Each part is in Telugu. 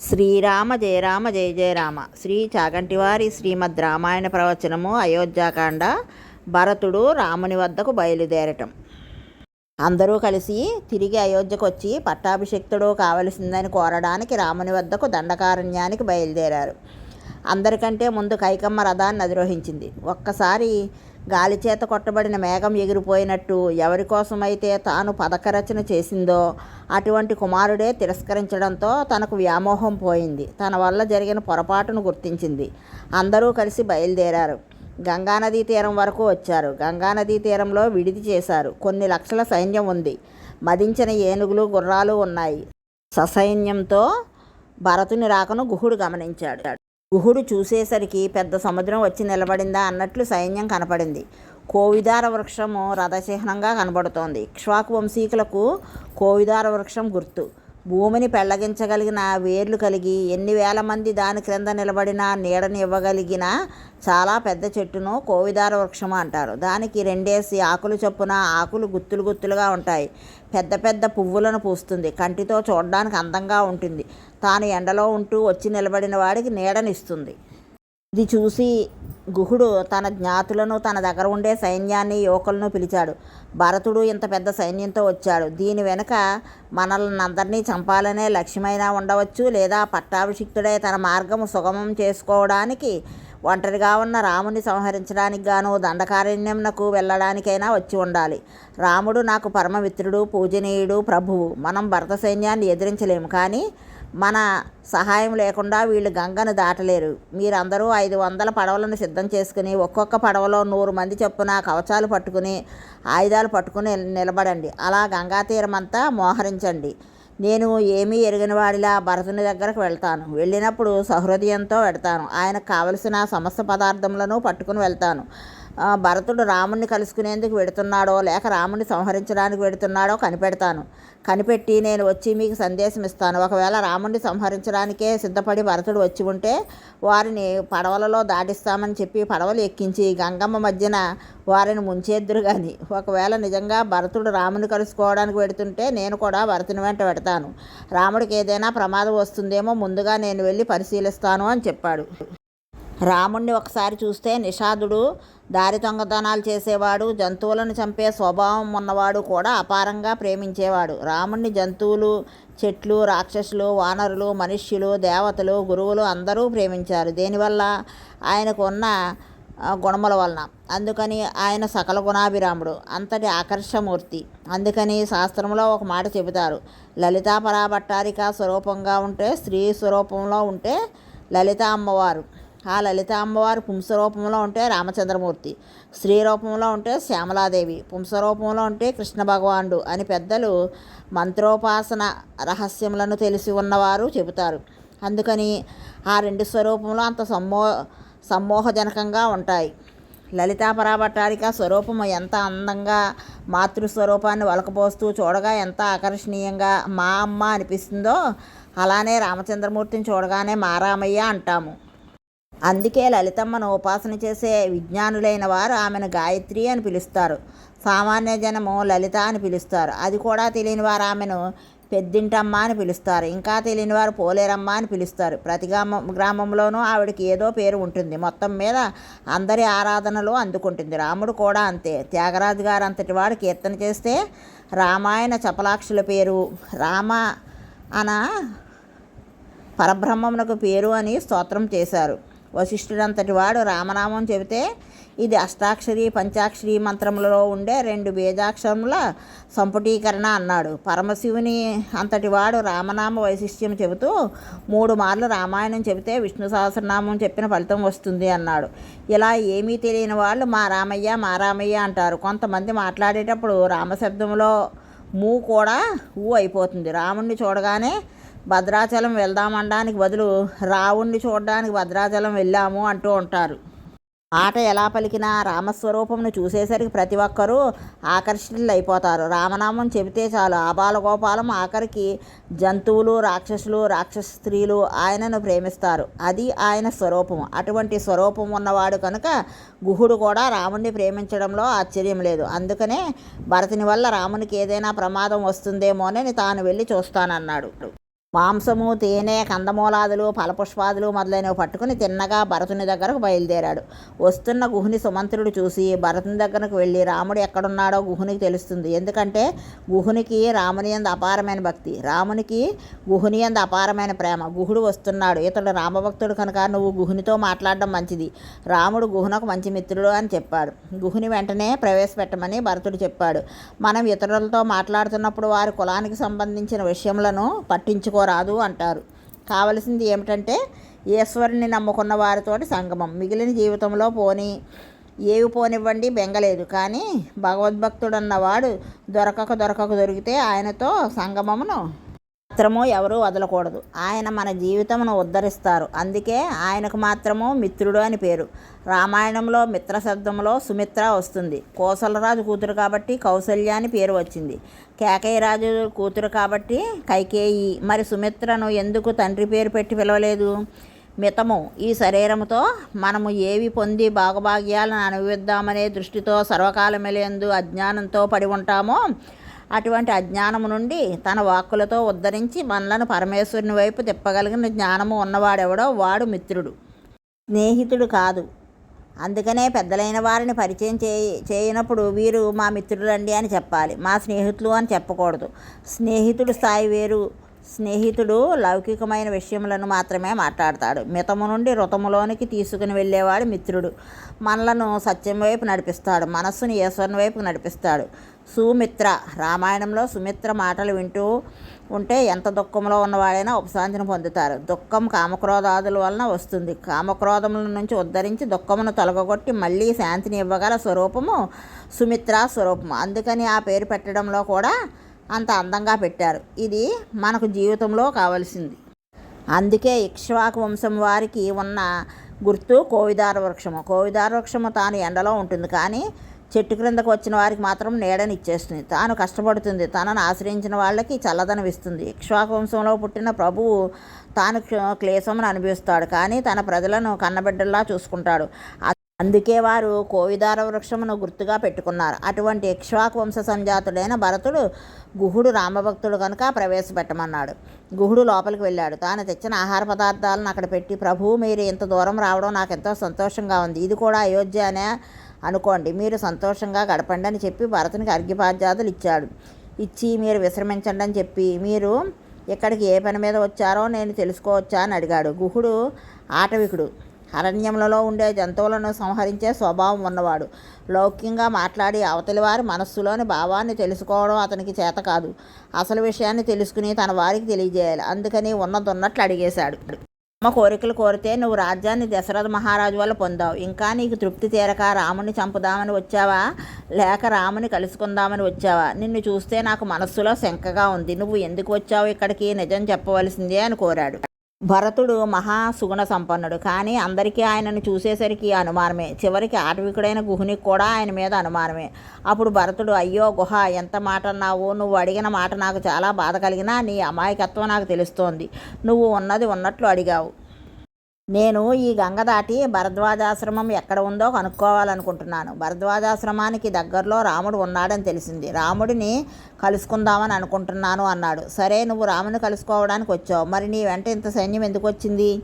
శ్రీరామ జయ రామ జయ జయ రామ. శ్రీ చాగంటివారి శ్రీమద్ రామాయణ ప్రవచనము అయోధ్యాకాండ భరతుడు రాముని వద్దకు బయలుదేరటం. అందరూ కలిసి తిరిగి అయోధ్యకు వచ్చి పట్టాభిషిక్తుడు కావలసిందని కోరడానికి రాముని వద్దకు దండకారణ్యానికి బయలుదేరారు. అందరికంటే ముందు కైకమ్మ రథాన్ని అధిరోహించింది. ఒక్కసారి గాలి చేత కొట్టబడిన మేఘం ఎగిరిపోయినట్టు ఎవరి కోసమైతే తాను పథకరచన చేసిందో అటువంటి కుమారుడే తిరస్కరించడంతో తనకు వ్యామోహం పోయింది. తన వల్ల జరిగిన పొరపాటును గుర్తించింది. అందరూ కలిసి బయలుదేరారు. గంగానదీ తీరం వరకు వచ్చారు. గంగానదీ తీరంలో విడిది చేశారు. కొన్ని లక్షల సైన్యం ఉంది. మదించిన ఏనుగులు గుర్రాలు ఉన్నాయి. ససైన్యంతో భరతుని రాకను గుహుడు గమనించాడు. గుహుడు చూసేసరికి పెద్ద సముద్రం వచ్చి నిలబడిందా అన్నట్లు సైన్యం కనపడింది. కోవిదార వృక్షము రథచిహ్నంగా కనబడుతోంది. ఇక్ష్వాకు వంశీకులకు కోవిదార వృక్షం గుర్తు. భూమిని పెళ్ళగించగలిగిన వేర్లు కలిగి ఎన్ని వేల మంది దాని క్రింద నిలబడిన నీడని ఇవ్వగలిగిన చాలా పెద్ద చెట్టును కోవిదార వృక్షం అంటారు. దానికి రెండేసి ఆకులు చొప్పున ఆకులు గుత్తులు గుత్తులుగా ఉంటాయి. పెద్ద పెద్ద పువ్వులను పూస్తుంది. కంటితో చూడడానికి అందంగా ఉంటుంది. తాను ఎండలో ఉంటూ వచ్చి నిలబడిన వాడికి నీడనిస్తుంది. ఇది చూసి గుహుడు తన జ్ఞాతులను తన దగ్గర ఉండే సైన్యాన్ని యువకులను పిలిచాడు. భరతుడు ఇంత పెద్ద సైన్యంతో వచ్చాడు. దీని వెనుక మనల్ని అందరినీ చంపాలనే లక్ష్యమైనా ఉండవచ్చు లేదా పట్టాభిషిక్తుడే తన మార్గం సుగమం చేసుకోవడానికి ఒంటరిగా ఉన్న రాముని సంహరించడానికి గాను దండకారణ్యంనకు వెళ్ళడానికైనా వచ్చి ఉండాలి. రాముడు నాకు పరమమిత్రుడు పూజనీయుడు ప్రభువు. మనం భరత సైన్యాన్ని ఎదిరించలేము కానీ మన సహాయం లేకుండా వీళ్ళు గంగను దాటలేరు. మీరందరూ ఐదు వందల పడవలను సిద్ధం చేసుకుని ఒక్కొక్క పడవలో నూరు మంది చొప్పున కవచాలు పట్టుకుని ఆయుధాలు పట్టుకుని నిలబడండి. అలా గంగా తీరం అంతా మోహరించండి. నేను ఏమీ ఎరిగిన వాడిలా భరతుని దగ్గరకు వెళ్తాను. వెళ్ళినప్పుడు సహృదయంతో వెడతాను. ఆయనకు కావలసిన సమస్త పదార్థములను పట్టుకుని వెళ్తాను. భరతుడు రాముణ్ణి కలుసుకునేందుకు వెడుతున్నాడో లేక రాముణ్ణి సంహరించడానికి వెడుతున్నాడో కనిపెడతాను. కనిపెట్టి నేను వచ్చి మీకు సందేశం ఇస్తాను. ఒకవేళ రాముణ్ణి సంహరించడానికే సిద్ధపడి భరతుడు వచ్చి ఉంటే వారిని పడవలలో దాటిస్తామని చెప్పి పడవలు ఎక్కించి గంగమ్మ మధ్యన వారిని ముంచేద్దురు కానీ ఒకవేళ నిజంగా భరతుడు రాముని కలుసుకోవడానికి వెడుతుంటే నేను కూడా భరతుని వెంట పెడతాను రాముడికి ఏదైనా ప్రమాదం వస్తుందేమో ముందుగా నేను వెళ్ళి పరిశీలిస్తాను అని చెప్పాడు. రాముణ్ణి ఒకసారి చూస్తే నిషాదుడు దారి దొంగతనాలు చేసేవాడు జంతువులను చంపే స్వభావం ఉన్నవాడు కూడా అపారంగా ప్రేమించేవాడు. రాముణ్ణి జంతువులు చెట్లు రాక్షసులు వానరులు మనుష్యులు దేవతలు గురువులు అందరూ ప్రేమించారు. దేనివల్ల? ఆయనకు ఉన్న గుణముల వలన. అందుకని ఆయన సకల గుణాభిరాముడు అంతటి ఆకర్షమూర్తి. అందుకని శాస్త్రంలో ఒక మాట చెబుతారు. లలితాపరా భట్టారిక స్వరూపంగా ఉంటే స్త్రీ స్వరూపంలో ఉంటే లలిత అమ్మవారు. ఆ లలిత అమ్మవారు పుంసరూపంలో ఉంటే రామచంద్రమూర్తి స్త్రీ రూపంలో ఉంటే శ్యామలాదేవి పుంసరూపంలో ఉంటే కృష్ణ భగవానుడు అని పెద్దలు మంత్రోపాసన రహస్యములను తెలిసి ఉన్నవారు చెబుతారు. అందుకని ఆ రెండు స్వరూపంలో అంత సమ్మో సమ్మోహజనకంగా ఉంటాయి. లలితా పరాభట్టారిక స్వరూపం ఎంత అందంగా మాతృస్వరూపాన్ని వలకపోస్తూ చూడగా ఎంత ఆకర్షణీయంగా మా అమ్మ అనిపిస్తుందో అలానే రామచంద్రమూర్తిని చూడగానే మారామయ్య అంటాము. అందుకే లలితమ్మను ఉపాసన చేసే విజ్ఞానులైన వారు ఆమెను గాయత్రి అని పిలుస్తారు. సామాన్య జనము లలిత అని పిలుస్తారు. అది కూడా తెలియని వారు ఆమెను పెద్దింటమ్మ అని పిలుస్తారు. ఇంకా తెలియని వారు పోలేరమ్మ అని పిలుస్తారు. ప్రతి గ్రామ గ్రామంలోనూ ఆవిడకి ఏదో పేరు ఉంటుంది. మొత్తం మీద అందరి ఆరాధనలు అందుకుంటుంది. రాముడు కూడా అంతే. త్యాగరాజు గారు అంతటి వాడు కీర్తన చేస్తే రామాయణ చపలాక్షుల పేరు రామ అన పరబ్రహ్మమునకు పేరు అని స్తోత్రం చేశారు. వశిష్ఠుడంతటి వాడు రామనామం చెబితే ఇది అష్టాక్షరి పంచాక్షరి మంత్రములలో ఉండే రెండు బీజాక్షరముల సంపుటీకరణ అన్నాడు. పరమశివుని అంతటి వాడు రామనామ వైశిష్ట్యం చెబుతూ మూడు మార్లు రామాయణం చెబితే విష్ణు సహస్రనామం చెప్పిన ఫలితం వస్తుంది అన్నాడు. ఇలా ఏమీ తెలియని వాళ్ళు మా రామయ్య మా రామయ్య అంటారు. కొంతమంది మాట్లాడేటప్పుడు రామశబ్దంలో మూ కూడా ఊ అయిపోతుంది. రాముణ్ణి చూడగానే భద్రాచలం వెళ్దామనడానికి బదులు రావుణ్ణి చూడడానికి భద్రాచలం వెళ్ళాము అంటూ ఉంటారు. ఆట ఎలా పలికినా రామస్వరూపంను చూసేసరికి ప్రతి ఒక్కరూ ఆకర్షితులు అయిపోతారు రామనామం చెబితే చాలు. ఆబాలగోపాలం ఆఖరికి జంతువులు రాక్షసులు రాక్షస స్త్రీలు ఆయనను ప్రేమిస్తారు. అది ఆయన స్వరూపం. అటువంటి స్వరూపం ఉన్నవాడు కనుక గుహుడు కూడా రాముణ్ణి ప్రేమించడంలో ఆశ్చర్యం లేదు. అందుకనే భరతుని వల్ల రామునికి ఏదైనా ప్రమాదం వస్తుందేమోనని తాను వెళ్ళి చూస్తానన్నాడు. మాంసము తేనె కందమూలాదులు ఫలపుష్పాదులు మొదలైనవి పట్టుకుని తిన్నగా భరతుని దగ్గరకు బయలుదేరాడు. వస్తున్న గుహుని సుమంత్రుడు చూసి భరతుని దగ్గరకు వెళ్ళి రాముడు ఎక్కడున్నాడో గుహునికి తెలుస్తుంది. ఎందుకంటే గుహునికి రాముని ఎందు అపారమైన భక్తి. రామునికి గుహుని ఎందు అపారమైన ప్రేమ. గుహుడు వస్తున్నాడు. ఇతడు రామభక్తుడు కనుక నువ్వు గుహునితో మాట్లాడడం మంచిది. రాముడు గుహునకు మంచి మిత్రుడు అని చెప్పాడు. గుహుని వెంటనే ప్రవేశపెట్టమని భరతుడు చెప్పాడు. మనం ఇతరులతో మాట్లాడుతున్నప్పుడు వారి కులానికి సంబంధించిన విషయములను రాదు అంటారు. కావలసింది ఏమిటంటే ఈశ్వరుని నమ్ముకున్న వారితోటి సంగమం. మిగిలిన జీవితంలో పోని ఏవి పోనివ్వండి బెంగలేదు. కానీ భగవద్భక్తుడన్నవాడు దొరకక దొరకక దొరికితే ఆయనతో సంగమమును మాత్రము ఎవరూ వదలకూడదు. ఆయన మన జీవితమును ఉద్ధరిస్తారు. అందుకే ఆయనకు మాత్రము మిత్రుడు అని పేరు. రామాయణంలో మిత్ర శబ్దంలో సుమిత్ర వస్తుంది. కోసలరాజు కూతురు కాబట్టి కౌసల్య అని పేరు వచ్చింది. కేకయ్యరాజు కూతురు కాబట్టి కైకేయి. మరి సుమిత్రను ఎందుకు తండ్రి పేరు పెట్టి పిలవలేదు? మితము. ఈ శరీరముతో మనము ఏవి పొంది భాగభాగ్యాలను అనుభవిద్దామనే దృష్టితో సర్వకాలమిలేందు అజ్ఞానంతో పడి ఉంటామో అటువంటి అజ్ఞానము నుండి తన వాక్కులతో ఉద్ధరించి మనలను పరమేశ్వరుని వైపు తిప్పగలిగిన జ్ఞానము ఉన్నవాడెవడో వాడు మిత్రుడు. స్నేహితుడు కాదు. అందుకనే పెద్దలైన వారిని పరిచయం చేయి చేయనప్పుడు వీరు మా మిత్రులండి అని చెప్పాలి. మా స్నేహితులు అని చెప్పకూడదు. స్నేహితుడు స్థాయి వేరు. స్నేహితుడు లౌకికమైన విషయములను మాత్రమే మాట్లాడతాడు. మితము నుండి రుతములోనికి తీసుకుని వెళ్ళేవాడు మిత్రుడు. మనలను సత్యం వైపు నడిపిస్తాడు. మనస్సును ఈశ్వరుని వైపు నడిపిస్తాడు. సుమిత్ర. రామాయణంలో సుమిత్ర మాటలు వింటూ ఉంటే ఎంత దుఃఖంలో ఉన్నవాడైనా ఉపశాంతిని పొందుతారు. దుఃఖం కామక్రోధాదుల వలన వస్తుంది. కామక్రోధముల నుంచి ఉద్ధరించి దుఃఖమును తొలగొట్టి మళ్ళీ శాంతిని ఇవ్వగల స్వరూపము సుమిత్ర స్వరూపము. అందుకని ఆ పేరు పెట్టడంలో కూడా అంత అందంగా పెట్టారు. ఇది మనకు జీవితంలో కావలసింది. అందుకే ఇక్ష్వాకు వంశం వారికి ఉన్న గుర్తు కోవిదార వృక్షము. కోవిదార వృక్షము తాను ఎండలో ఉంటుంది. కానీ చెట్టు క్రిందకు వచ్చిన వారికి మాత్రం నీడని ఇచ్చేస్తుంది. తాను కష్టపడుతుంది. తనను ఆశ్రయించిన వాళ్ళకి చల్లదనం ఇస్తుంది ఇక్ష్వాకువంశంలో పుట్టిన ప్రభువు తాను క్లేశమును అనుభవిస్తాడు. కానీ తన ప్రజలను కన్నబిడ్డల్లా చూసుకుంటాడు. అందుకే వారు కోవిదార వృక్షమును గుర్తుగా పెట్టుకున్నారు. అటువంటి ఇక్ష్వాకు వంశ సంజాతుడైన భరతుడు గుహుడు రామభక్తుడు కనుక ప్రవేశపెట్టమన్నాడు. గుహుడు లోపలికి వెళ్ళాడు. తాను తెచ్చిన ఆహార పదార్థాలను అక్కడ పెట్టి ప్రభు మీరు ఇంత దూరం రావడం నాకు ఎంతో సంతోషంగా ఉంది. ఇది కూడా అయోధ్య అనే అనుకోండి. మీరు సంతోషంగా గడపండి అని చెప్పి భరతునికి అర్ఘ్యపాద్యాదులు ఇచ్చాడు. ఇచ్చి మీరు విశ్రమించండి అని చెప్పి మీరు ఇక్కడికి ఏ పని మీద వచ్చారో నేను తెలుసుకోవచ్చా అని అడిగాడు. గుహుడు ఆటవికుడు. అరణ్యములలో ఉండే జంతువులను సంహరించే స్వభావం ఉన్నవాడు. లౌక్యంగా మాట్లాడి అవతలి వారి మనస్సులోని భావాన్ని తెలుసుకోవడం అతనికి చేత కాదు. అసలు విషయాన్ని తెలుసుకుని తన వారికి తెలియజేయాలి. అందుకని ఉన్నదొన్నట్లు అడిగేశాడు. అమ్మ కోరికలు కోరితే నువ్వు రాజ్యాన్ని దశరథ మహారాజు వల్ల పొందావు. ఇంకా నీకు తృప్తి తీరక రాముని చంపుదామని వచ్చావా? లేక రాముని కలుసుకుందామని వచ్చావా? నిన్ను చూస్తే నాకు మనస్సులో శంకగా ఉంది. నువ్వు ఎందుకు వచ్చావు? ఇక్కడికి నిజం చెప్పవలసిందే అని కోరాడు. భరతుడు మహా సుగుణ సంపన్నుడు. కానీ అందరికీ ఆయనను చూసేసరికి అనుమానమే. చివరికి ఆటవికుడైన గుహునికి కూడా ఆయన మీద అనుమానమే. అప్పుడు భరతుడు అయ్యో గుహ ఎంత మాట అన్నావు? నువ్వు అడిగిన మాట నాకు చాలా బాధ కలిగినా నీ అమాయకత్వం నాకు తెలుస్తోంది. నువ్వు ఉన్నది ఉన్నట్లు అడిగావు. నేను ఈ గంగ దాటి భరద్వాజాశ్రమం ఎక్కడ ఉందో కనుక్కోవాలనుకుంటున్నాను. భరద్వాజాశ్రమానికి దగ్గరలో రాముడు ఉన్నాడని తెలిసింది. రాముడిని కలుసుకుందామని అనుకుంటున్నాను అన్నాడు. సరే నువ్వు రాముని కలుసుకోవడానికి వచ్చావు. మరి నీ వెంట ఇంత సైన్యం ఎందుకు వచ్చింది?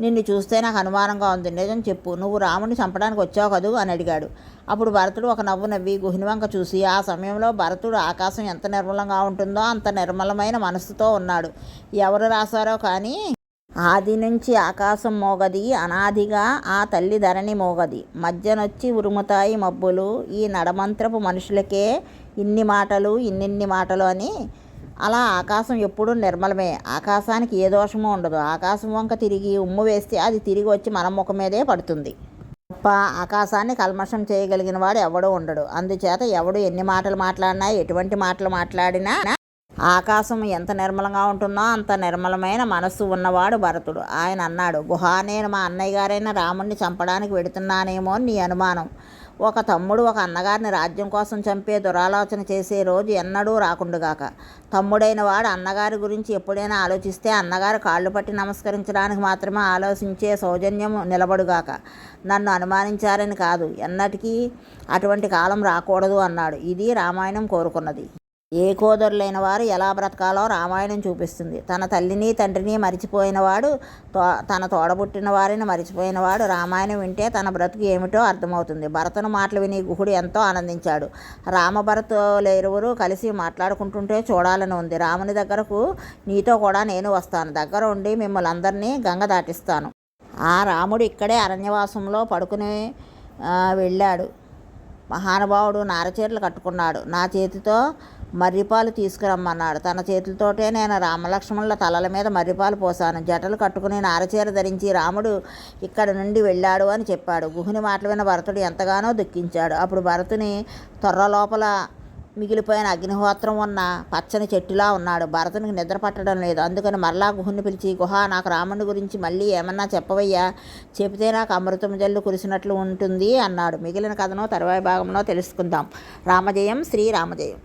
నిన్ను చూస్తే నాకు అనుమానంగా ఉంది. నిజం చెప్పు నువ్వు రాముని చంపడానికి వచ్చావు కదూ? అని అడిగాడు. అప్పుడు భరతుడు ఒక నవ్వు నవ్వి గుహినివంక చూసి ఆ సమయంలో భరతుడు ఆకాశం ఎంత నిర్మలంగా ఉంటుందో అంత నిర్మలమైన మనస్సుతో ఉన్నాడు. ఎవరు రాశారో కానీ ఆది నుంచి ఆకాశం మోగది అనాదిగా ఆ తల్లి ధరణి మోగది. మధ్యనొచ్చి ఉరుముతాయి మబ్బులు. ఈ నడమంత్రపు మనుషులకే ఇన్ని మాటలు ఇన్నిన్ని మాటలు అని. అలా ఆకాశం ఎప్పుడూ నిర్మలమే. ఆకాశానికి ఏ దోషము ఉండదు. ఆకాశం వంక తిరిగి ఉమ్ము వేస్తే అది తిరిగి వచ్చి మన ముఖం మీదే పడుతుంది. తప్ప ఆకాశాన్ని కల్మషం చేయగలిగిన వాడు ఎవడూ ఉండడు. అందుచేత ఎవడు ఎన్ని మాటలు మాట్లాడినా ఎటువంటి మాటలు మాట్లాడినా ఆకాశం ఎంత నిర్మలంగా ఉంటుందో అంత నిర్మలమైన మనస్సు ఉన్నవాడు భరతుడు. ఆయన అన్నాడు గుహ నేను మా అన్నయ్య గారైన రాముణ్ణి చంపడానికి వెడుతున్నానేమో నీ అనుమానం. ఒక తమ్ముడు ఒక అన్నగారిని రాజ్యం కోసం చంపే దురాలోచన చేసే రోజు ఎన్నడూ రాకుండుగాక. తమ్ముడైన వాడు అన్నగారి గురించి ఎప్పుడైనా ఆలోచిస్తే అన్నగారు కాళ్ళు పట్టి నమస్కరించడానికి మాత్రమే ఆలోచించే సౌజన్యం నిలబడుగాక. నన్ను అనుమానించారని కాదు ఎన్నటికీ అటువంటి కాలం రాకూడదు అన్నాడు. ఇది రామాయణం కోరుకున్నది. ఏ కోదరులైన వారు ఎలా బ్రతకాలో రామాయణం చూపిస్తుంది. తన తల్లిని తండ్రిని మరిచిపోయినవాడు తో తన తోడబుట్టిన వారిని మరిచిపోయినవాడు రామాయణం వింటే తన బ్రతుకు ఏమిటో అర్థమవుతుంది. భరతను మాటలు విని గుహుడు ఎంతో ఆనందించాడు. రామభరతులు ఇరువురు కలిసి మాట్లాడుకుంటుంటే చూడాలని ఉంది. రాముని దగ్గరకు నీతో కూడా నేను వస్తాను. దగ్గర ఉండి మిమ్మల్ని అందరినీ గంగ దాటిస్తాను. ఆ రాముడు ఇక్కడే అరణ్యవాసంలో పడుకుని వెళ్ళాడు. మహానుభావుడు నారచీరలు కట్టుకున్నాడు. నా చేతితో మర్రిపాలు తీసుకురమ్మన్నాడు. తన చేతులతోటే నేను రామలక్ష్మణుల తలల మీద మర్రిపాలు పోసాను. జటలు కట్టుకుని నారచీర ధరించి రాముడు ఇక్కడ నుండి వెళ్ళాడు అని చెప్పాడు. గుహుని మాటలు విన్న భరతుడు ఎంతగానో దుఃఖించాడు. అప్పుడు భరతుని తొర్ర లోపల మిగిలిపోయిన అగ్నిహోత్రం ఉన్న పచ్చని చెట్టులా ఉన్నాడు. భరతునికి నిద్ర పట్టడం లేదు. అందుకని మరలా గుహుని పిలిచి గుహ నాకు రాముడి గురించి మళ్ళీ ఏమన్నా చెప్పవయ్యా? చెబితే నాకు అమృతం జల్లు కురిసినట్లు ఉంటుంది అన్నాడు. మిగిలిన కథను తరువాయి భాగంలో తెలుసుకుందాం. రామజయం శ్రీ రామజయం